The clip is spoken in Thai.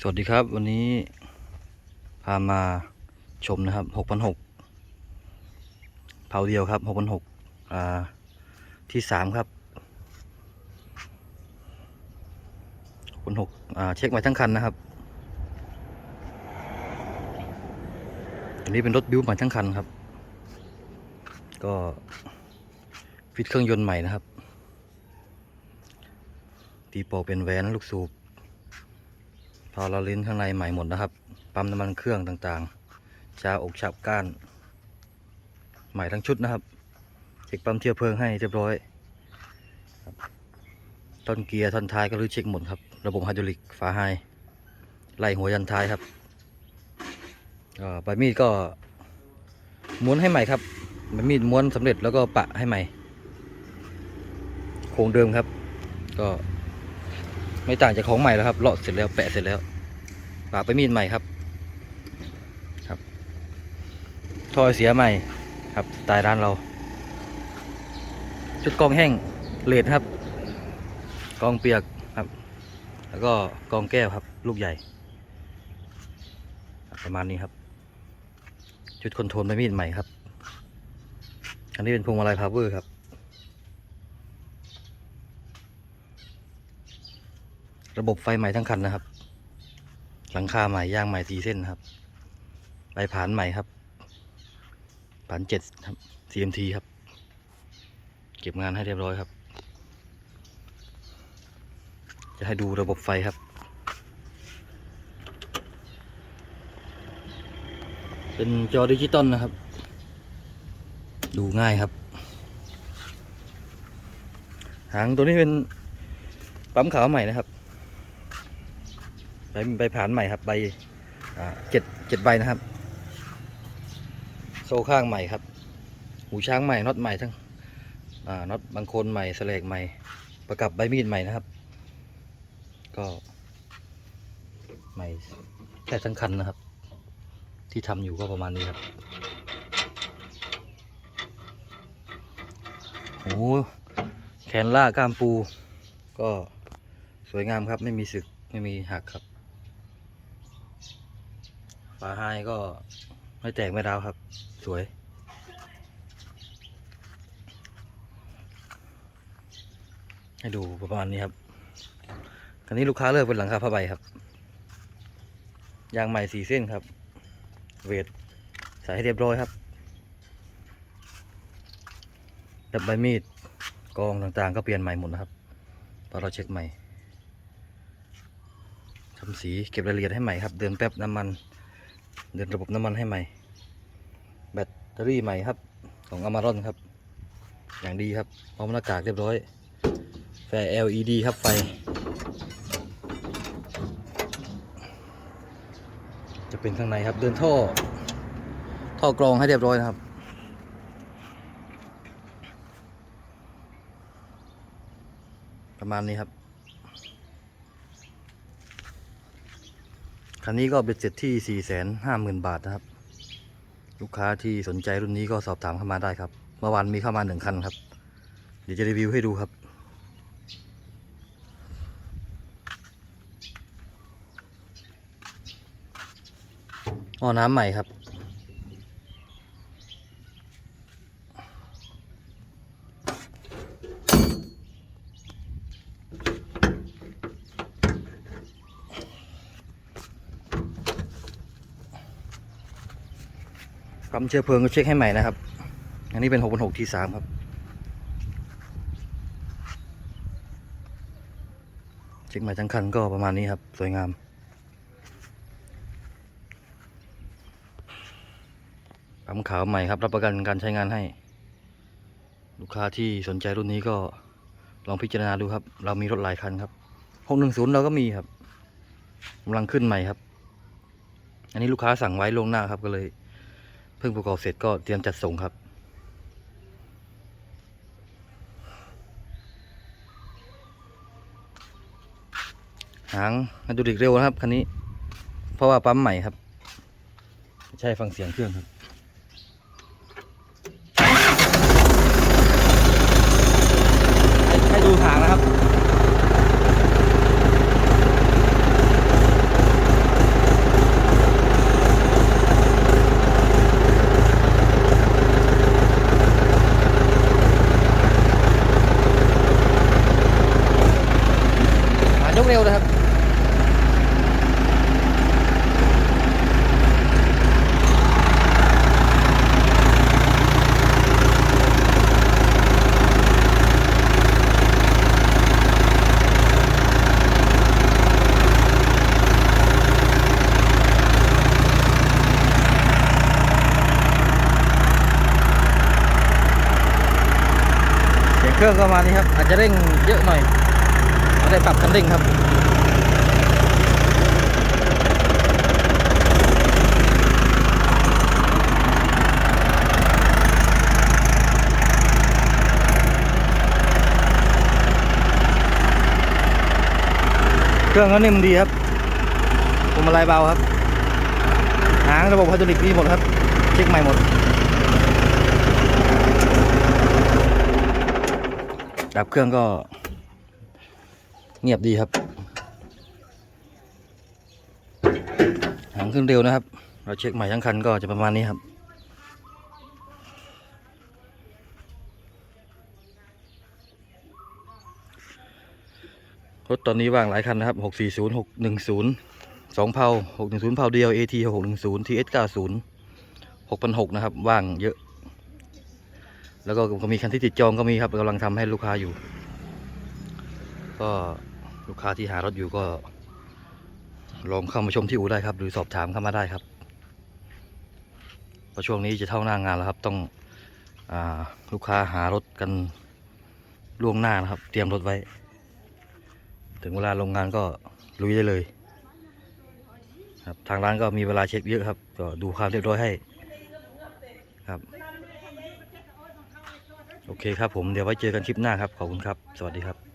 สวัสดีครับ วันนี้พามาชมนะครับหกพันหกเผาเดียวครับหกพันหกที่สามครับหกพันหกเช็คไว้ทั้งคันนะครับอันนี้เป็นรถบิวใหม่ทั้งคันครับ ก็ฟิตเครื่องยนต์ใหม่นะครับตีโปเป็นแหวนลูกสูบ พอเราลิ้นข้างในใหม่หมดนะครับ ปั๊มน้ำมันเครื่องต่างๆ ชาอกฉับก้าน ใหม่ทั้งชุดนะครับ เช็คปั๊มเทียบเพลิงให้เรียบร้อยต้นเกียร์ท่อนท้ายก็รื้อเช็คหมดครับ ระบบไฮดรอลิกฝาไฮไล่หัวยันท้ายครับใบมีดก็ม้วนให้ใหม่ครับใบมีดม้วนสำเร็จแล้วก็ปะให้ใหม่ โครงเดิมครับ ก็ไม่ต่างจากของใหม่แล้วครับเลาะเสร็จแล้วแปะเสร็จแล้ว ปากไปมีดใหม่ครับ ครับท่อเสียใหม่ครับสไตล์ร้านเรา ชุดกองแห้งเลดครับ กองเปียกครับ แล้วก็กองแก้วครับ ลูกใหญ่ ประมาณนี้ครับ ชุดคอนโทรลใบมีดใหม่ครับ อันนี้เป็นพวงมาลัยพาวเวอร์ครับระบบไฟใหม่ทั้งคันนะครับ หลังคาใหม่ย่างใหม่สีเส้นครับใบผานใหม่ครับผานเจ็ดครับ CMT ครับ เก็บงานให้เรียบร้อยครับ จะให้ดูระบบไฟครับ เป็นจอดิจิตอลนะครับ ดูง่ายครับ หางตัวนี้เป็นปั๊มขาวใหม่นะครับ ใบใบผ่านใหม่ครับ ใบเจ็ดเจ็ดใบนะครับ โซ่ข้างใหม่ครับ หูช้างใหม่น็อตใหม่ทั้งน็อตบางคนใหม่สแลกใหม่ ประกับใบมีดใหม่นะครับ ก็ใหม่แค่ทั้งคันนะครับ ที่ทำอยู่ก็ประมาณนี้ครับโอ้แขนล่ากล้ามปู ก็สวยงามครับ ไม่มีสึก ไม่มีหักครับ ฝาไฮก็ไม่แตกไม่ร้าวครับ สวย ให้ดูประมาณนี้ครับคันนี้ลูกค้าเลือกเป็นหลังคาผ้าใบครับ ยางใหม่สีเส้นครับ เวทใส่ให้เรียบร้อยครับ ดับใบมีดกองต่างๆ ก็เปลี่ยนใหม่หมดนะครับพอเราเช็คใหม่ทำสีเก็บรายละเอียดให้ใหม่ครับ เดินแป๊บน้ำมัน เดินระบบน้ำมันให้ใหม่ แบตเตอรี่ใหม่ครับ ของอมารอนครับ อย่างดีครับพร้อมหน้ากากเรียบร้อยไฟ LED ครับไฟ จะเป็นข้างในครับ เดินท่อ ท่อกรองให้เรียบร้อยนะครับประมาณนี้ครับ คันนี้ก็เบ็ดเสร็จที่ 4 5 0 0 0 0 บาทนะครับ ลูกค้าที่สนใจรุ่นนี้ก็สอบถามเข้ามาได้ครับ เมื่อวานมีเข้ามาหนึ่งคันครับ เดี๋ยวจะรีวิวให้ดูครับ อ๋อน้ำใหม่ครับ ปั๊มเชื้อเพลิงก็เช็คให้ใหม่นะครับ อันนี้เป็น6 6 6 ที่3ครับ เช็คใหม่ทั้งคันก็ประมาณนี้ครับ สวยงามปั๊มขาวใหม่ครับ รับประกันการใช้งานให้ ลูกค้าที่สนใจรุ่นนี้ก็ลองพิจารณาดูครับ เรามีรถหลายคันครับ610เราก็มีครับกำลังขึ้นใหม่ครับ อันนี้ลูกค้าสั่งไว้ล่วงหน้าครับก็เลย พิ่งประกอบเสร็จก็เตรียมจัดส่งครับหางมาดูดิกเร็วนะครับคันนี้ เพราะว่าปั๊มใหม่ครับ ใช่ฟังเสียงเครื่องครับให้ให้ดูหางนะครับ นะครับเสียงเครื่องก็ประมาณนี้ครับอาจจะเร่งเยอะหน่อย ได้ปรับคันเร่งครับเครื่องก็นิ่มดีครับพวงมาลัยเบาครับ หางระบบไฮดรอลิกดีหมดครับ เช็คใหม่หมด ดับเครื่องก็ เงียบดีครับ หางขึ้นเร็วนะครับ เราเช็คใหม่ทั้งคันก็จะประมาณนี้ครับรถตอนนี้ว่างหลายคันนะครับ640 610 2เพา610เพาเดียว AT 610 TS 90 6,600นะครับ ว่างเยอะ แล้วก็มีคันที่ติดจองก็มีครับกำลังทำให้ลูกค้าอยู่ ก็ ลูกค้าที่หารถอยู่ก็ ลองเข้ามาชมที่อู่ได้ครับ หรือสอบถามเข้ามาได้ครับเพราะช่วงนี้จะเท่าหน้างานแล้วครับ ต้องอลูกค้าหารถกันล่วงหน้านะครับ เตรียมรถไว้ ถึงเวลาลงงานก็ลุยได้เลยครับทางร้านก็มีเวลาเช็คเยอะครับ ก็ดูความเรียบร้อยให้ครับ โอเคครับผมเดี๋ยวไว้เจอกันคลิปหน้าครับ ขอบคุณครับ สวัสดีครับ